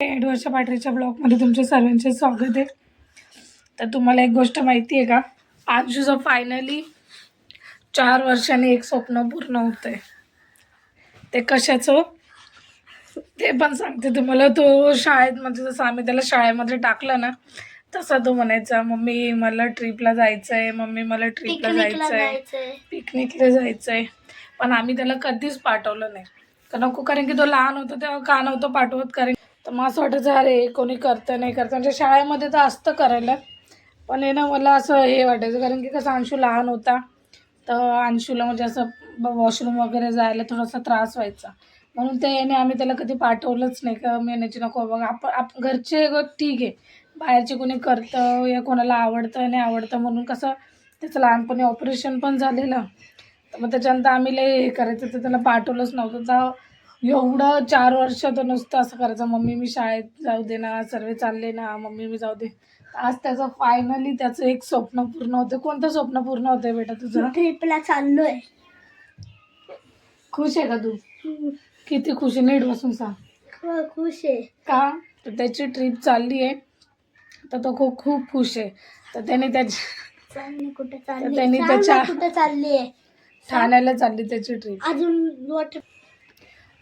दीड वर्ष पाठरीच्या ब्लॉगमध्ये तुमचे सर्वांचे स्वागत आहे. तर तुम्हाला एक गोष्ट माहिती आहे का? आजचं फायनली चार वर्षांनी एक स्वप्न पूर्ण होतंय. ते कशाचं? ते पण सांगते तुम्हाला. तो शाळेत म्हणजे जसं आम्ही त्याला शाळेमध्ये टाकलं ना तसा तो म्हणायचा मम्मी मला ट्रिपला जायचं आहे मम्मी मला ट्रिपला जायचं आहे जायचंय. पिकनिकला जायचं आहे पण आम्ही त्याला कधीच पाठवलं नाही. का नको कारण की तो लहान होता तेव्हा का नव्हतं पाठवत? कारण तर मग असं वाटायचं अरे कोणी करतं नाही करतं. म्हणजे शाळेमध्ये तर असतं करायला. पण हे ना मला असं हे वाटायचं कारण की कसं अंशू लहान होता तर अंशूला म्हणजे असं वॉशरूम वगैरे जायला थोडासा त्रास व्हायचा. म्हणून ते याने आम्ही त्याला कधी पाठवलंच नाही का मेहनतची नको बघा आपण आप घरचे ठीक आहे. बाहेरचे कोणी करतं या कोणाला आवडतं नाही आवडतं. म्हणून कसं त्याचं लहानपणी ऑपरेशन पण झालेलं. तर मग त्याच्यानंतर आम्ही लय हे करायचं तर त्याला पाठवलंच नव्हतं. तर एवढं चार वर्ष तर नुसतं असं करायचं. मम्मी मी शाळेत जाऊ दे ना सर्व चालले ना मम्मी मी जाऊ दे. आज त्याचं फायनली त्याचं एक स्वप्न पूर्ण होतं. कोणतं स्वप्न पूर्ण होतंय बेटा तुझं? ट्रिपला चाललोय. खुश आहे का तू? किती खुश आहे. नीट बसून सांग. हो, खुश आहे. का? तर त्याची ट्रिप चालली आहे. तर तो खूप खूप खुश आहे. तर त्याने त्याची कुठे त्यांनी त्याच्या- कुठे चालली आहे. ठाण्याला चालली त्याची ट्रिप अजून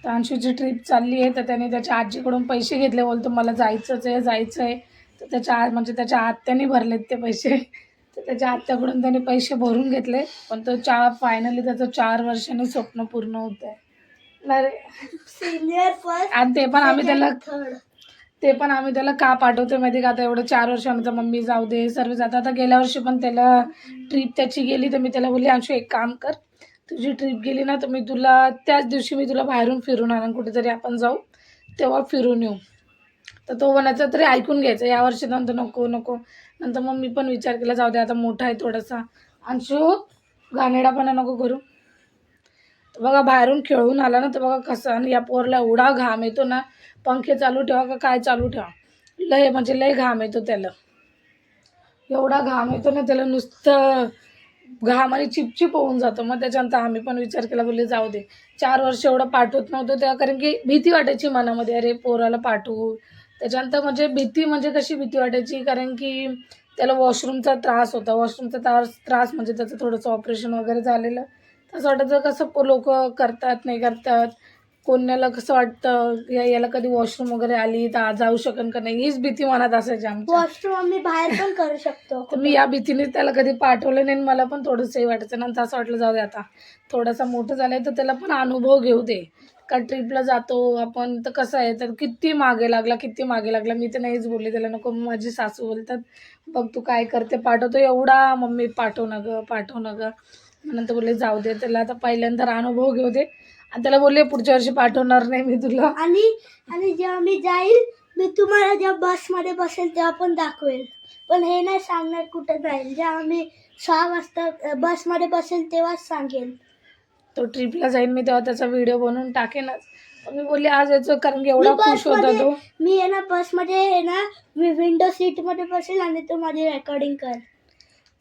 तर अंशूची ट्रिप चालली आहे तर त्याने त्याच्या आजीकडून पैसे घेतले. बोलतो मला जायचंच आहे जायचं आहे तर त्याच्या आ म्हणजे त्याच्या आत्याने भरलेत ते पैसे. तर त्याच्या आत्याकडून त्याने पैसे भरून घेतले. पण तो चार फायनली त्याचं चार वर्षांनी स्वप्न पूर्ण होत आहे. अरे सिनियर फर्स्ट आणि ते पण आम्ही त्याला ते पण आम्ही त्याला का पाठवतो माहिती का? आता एवढं चार वर्षानंतर मम्मी जाऊ दे सर्व जातात आता गेल्या वर्षी पण त्याला ट्रिप त्याची गेली तर मी त्याला बोलली अंशू एक काम कर तुझी ट्रिप गेली ना तर मी तुला त्याच दिवशी मी तुला बाहेरून फिरून आणून कुठेतरी आपण जाऊ तेव्हा फिरून येऊ. तर तो म्हणायचा तरी ऐकून घ्यायचा या वर्षी नंतर नको नको. नंतर मग मी पण विचार केला जाऊ दे आता मोठा आहे थोडासा. अंशू घाणेरडापणा नको करू. तर बघा बाहेरून खेळून आला ना तर बघा कसं आणि या पोरला एवढा घाम येतो ना पंखे चालू ठेवा का काय चालू ठेवा? लय म्हणजे लय घाम येतो त्याला. एवढा घाम येतो ना त्याला नुसतं घामाने चिपचिप होऊन जातं. मग त्याच्यानंतर आम्ही पण विचार केला बोलले जाऊ दे. चार वर्ष एवढं पाठवत नव्हतं तेव्हा कारण की भीती वाटायची मनामध्ये. अरे पोराला पाठवू. त्याच्यानंतर म्हणजे भीती म्हणजे कशी भीती वाटायची? कारण की त्याला वॉशरूमचा त्रास होता. वॉशरूमचा त्रास त्रास म्हणजे त्याचं थोडंसं ऑपरेशन वगैरे झालेलं. तसं वाटायचं कसं लोक करतात नाही करतात कोणाला कसं वाटतं? या याला कधी वॉशरूम वगैरे आली तर आज जाऊ शकन का नाही? हीच भीती मनात असायची आमच्या. वॉशरूम आम्ही बाहेर पण करू शकतो. तर मी या भीतीने त्याला कधी पाठवलं नाही आणि मला पण थोडंसं हे वाटायचं नंतर असं वाटलं जाऊ दे आता. थोडासा मोठं झालंय तर त्याला पण अनुभव घेऊ दे. का ट्रिपला जातो आपण तर कसं आहे? तर किती मागे लागला किती मागे लागला? मी तर नाहीच बोलले त्याला नको. मग माझी सासू बोलतात बघ तू काय करते पाठवतो. एवढा मम्मी पाठव ना गं पाठव ना गं. नंतर बोलले जाऊ दे त्याला आता पहिल्यांदा अनुभव घेऊ दे. आणि त्याला बोलले पुढच्या वर्षी पाठवणार नाही मी तुला. आणि आणि जेव्हा मी जाईल मी तुम्हाला जेव्हा बसमध्ये बसेल तेव्हा पण दाखवेल. पण हे नाही सांगणार कुठं जाईल. जेव्हा मी सहा वाजता बसमध्ये बसेल तेव्हाच सांगेल. तो ट्रिपला जाईन मी तेव्हा त्याचा व्हिडिओ बनवून टाकेनच. पण मी बोलले आज याचं कारण की एवढा मी खुश होता बसमध्ये तो. मी आहे ना बसमध्ये आहे ना मी विंडो सीटमध्ये बसेल आणि तू माझी रेकॉर्डिंग कर.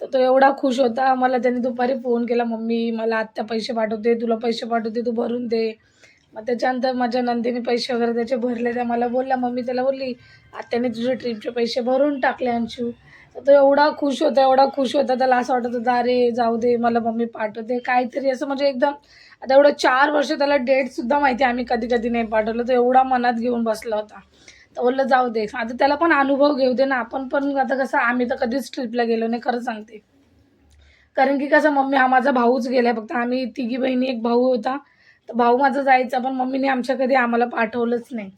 तर तो एवढा खुश होता. मला त्याने दुपारी फोन केला मम्मी मला आत्ता पैसे पाठवते तुला पैसे पाठवते तू भरून दे. मग त्याच्यानंतर माझ्या नंदीने पैसे वगैरे त्याचे भरले. त्या मला बोलल्या मम्मी त्याला बोलली आत्याने तुझे ट्रिपचे पैसे भरून टाकले अंशू. तर तो एवढा खुश होता एवढा खुश होता. त्याला असं वाटत होतं अरे जाऊ दे मला मम्मी पाठवते. काहीतरी असं म्हणजे एकदम आता एवढं चार वर्ष त्याला डेटसुद्धा माहिती आहे आम्ही कधी कधी नाही पाठवलं. तो एवढा मनात घेऊन बसला होता. बोललं जाऊ दे. आता त्याला पण अनुभव घेऊ दे ना. आपण पण आता कसं आम्ही तर कधीच ट्रिपला गेलो नाही खरं सांगते. कारण की कसं मम्मी हा माझा भाऊच गेलाय. फक्त आम्ही तिघी बहिणी एक भाऊ होता. तर भाऊ माझा जायचा पण मम्मीने आमच्या कधी आम्हाला पाठवलंच नाही.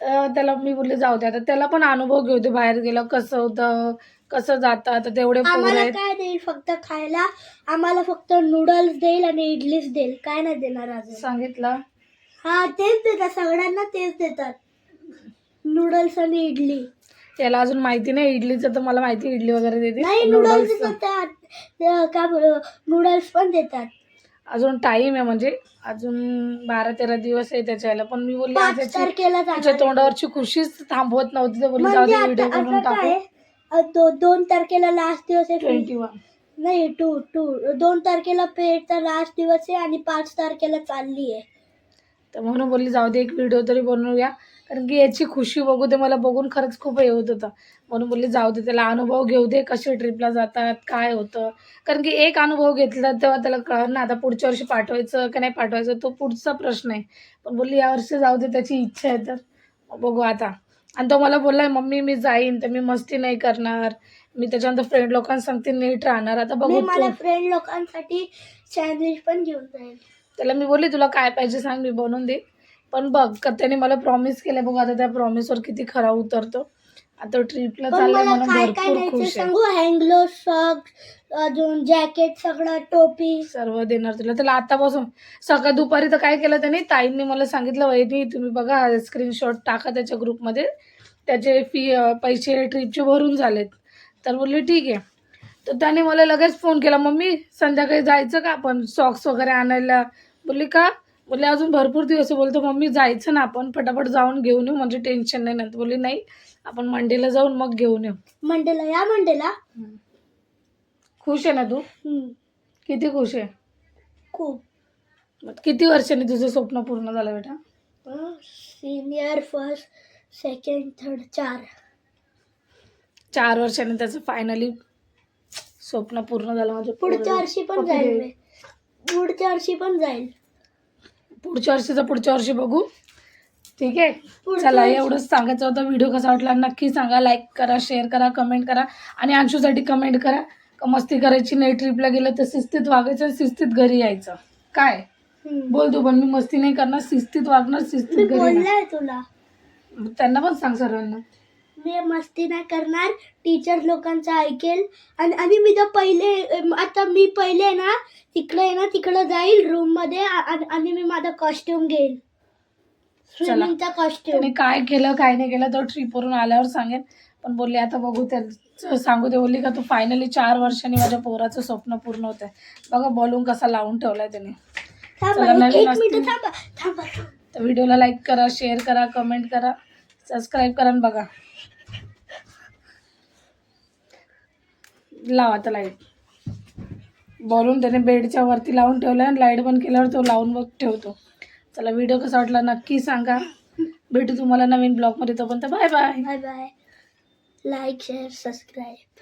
तर त्याला मी बोलले जाऊ दे. आता त्याला पण अनुभव घेऊ दे बाहेर गेलं. कसं होतं कसं जातं. आता तेवढे आम्हाला काय देईल फक्त खायला? आम्हाला फक्त नूडल्स देईल आणि इडलीच देईल. काय नाही देणार अजून. सांगितलं. हा तेच देतात. सगळ्यांना तेच देतात. नूडल्स आणि इडली. त्याला अजून माहिती नाही इडलीचं तर मला माहिती इडली वगैरे देते. नाही नूडल्स नूडल्सचं. देतात. ते काय बोल नूडल्स पण देतात. अजून टाइम आहे म्हणजे अजून बारा तेरा दिवस आहे त्याच्या याला पण मी बोलली आज पाच याची- तारखेला त्याच्या जाणार आहे. तोंडावरची खुशीच थांबवत नव्हती तर बोलली जाऊ म्हणजे दे व्हिडिओ आता आता काय? टाकू. अ, दो- दोन तारखेला लास्ट दिवस आहे ट्वेंटी वन नाही टू टू दोन तारखेला पेटचा लास्ट दिवस आहे आणि पाच तारखेला चालली आहे. तर म्हणून बोलली जाऊ दे एक व्हिडिओ तरी बनवूया. कारण की याची खुशी बघू ते मला बघून खरंच खूप हे होत होतं. म्हणून बोलली जाऊ दे त्याला अनुभव घेऊ दे कसे ट्रिपला जातात काय होतं. कारण की एक अनुभव घेतला तेव्हा त्याला कळणार ना आता पुढच्या वर्षी पाठवायचं का नाही पाठवायचं तो पुढचा प्रश्न आहे. पण बोलली यावर्षी जाऊ दे त्याची इच्छा आहे तर. बघू आता. आणि तो मला बोललाय मम्मी मी जाईन तर मी मस्ती नाही करणार. मी त्याच्यानंतर फ्रेंड लोकांना सांगते नीट राहणार. आता बघू मला फ्रेंड लोकांसाठी सँडविच पण घेऊन जाईल त्याला मी बोलली तुला काय पाहिजे सांग मी बनवून दे पण बघ का त्याने मला प्रॉमिस केलं बघ आता त्या प्रॉमिसवर किती खरा उतरतो. आता ट्रिपला मला म्हणून काय काय भरपूर खुश आहे. सांगू? हँगलो सॉक्स अजून जॅकेट सगळं टोपी. सर्व देणार तुला. त्याला आतापासून सकाळ दुपारी तर काय केलं त्याने? ताईंनी मला सांगितलं वहिनी तुम्ही बघा स्क्रीनशॉट टाका त्याच्या ग्रुपमध्ये त्याचे फी पैसे ट्रिपचे भरून झालेत. तर बोलली ठीक आहे. तर त्याने मला लगेच फोन केला मम्मी संध्याकाळी जायचं का आपण? सॉक्स वगैरे आणायला. बोलली का? बोलले अजून भरपूर दिवस. बोलतो मम्मी जायचं ना आपण पटापट जाऊन घेऊन येऊ. म्हणजे टेन्शन नाही नंतर. बोलली नाही आपण मंडेला जाऊन मग घेऊन येऊ. मंडेला या मंडेला? खुश आहे ना तू? किती खुश आहे? खूप. किती वर्षांनी तुझं स्वप्न पूर्ण झालं बेटा? सिनियर फर्स्ट सेकंड थर्ड चार. चार वर्षांनी त्याचं फायनली स्वप्न पूर्ण झालं म्हणजे पुढच्या वर्षी पण जाईल पुढच्या वर्षी पण जाईल. पुढच्या वर्षीचं पुढच्या वर्षी बघू. ठीक आहे? चला एवढंच सांगायचं होतं. व्हिडिओ कसा वाटला नक्की सांगा. लाईक करा शेअर करा कमेंट करा. आणि अंशूसाठी कमेंट करा. का मस्ती करायची नाही ट्रिपला गेलं तर शिस्तीत वागायचं शिस्तीत घरी यायचं. काय. बोल तू पण मी मस्ती नाही करणार. शिस्तीत वागणार शिस्तीत घरी तुला. त्यांना पण सांग सर्वांना. मी मस्ती नाही करणार. टीचर लोकांचं ऐकेल. आणि आणि मी तर पहिले आता मी पहिले ना तिकडे ना तिकडे जाईल रूममध्ये आ- आ- आणि मी माझा कॉस्ट्युम घेईल. स्विमिंगचा कॉस्ट्युम त्याने काय केलं काय नाही केलं तर ट्रिपवरून आल्यावर सांगेन. पण बोलली आता बघू त्या सांगू दे बोलली का तू फायनली चार वर्षांनी माझ्या पोराचं स्वप्न पूर्ण होत आहे बघा बॉलून कसा लावून ठेवलाय त्याने. थांबा चला, एक- नवीन एक असतील. मिनिट थांबा थांबा. तर व्हिडिओला लाईक करा शेअर करा कमेंट करा सबस्क्राईब करा आणि बघा. लावा आता लाइट बोलून त्याने बेडच्या वरती लावून ठेवलं आणि लाइट बंद केल्यावर तो लावून बघ ठेवतो. चला व्हिडिओ कसा वाटला नक्की सांगा. भेटू तुम्हाला नवीन ब्लॉगमध्ये तोपर्यंत bye bye bye bye like share subscribe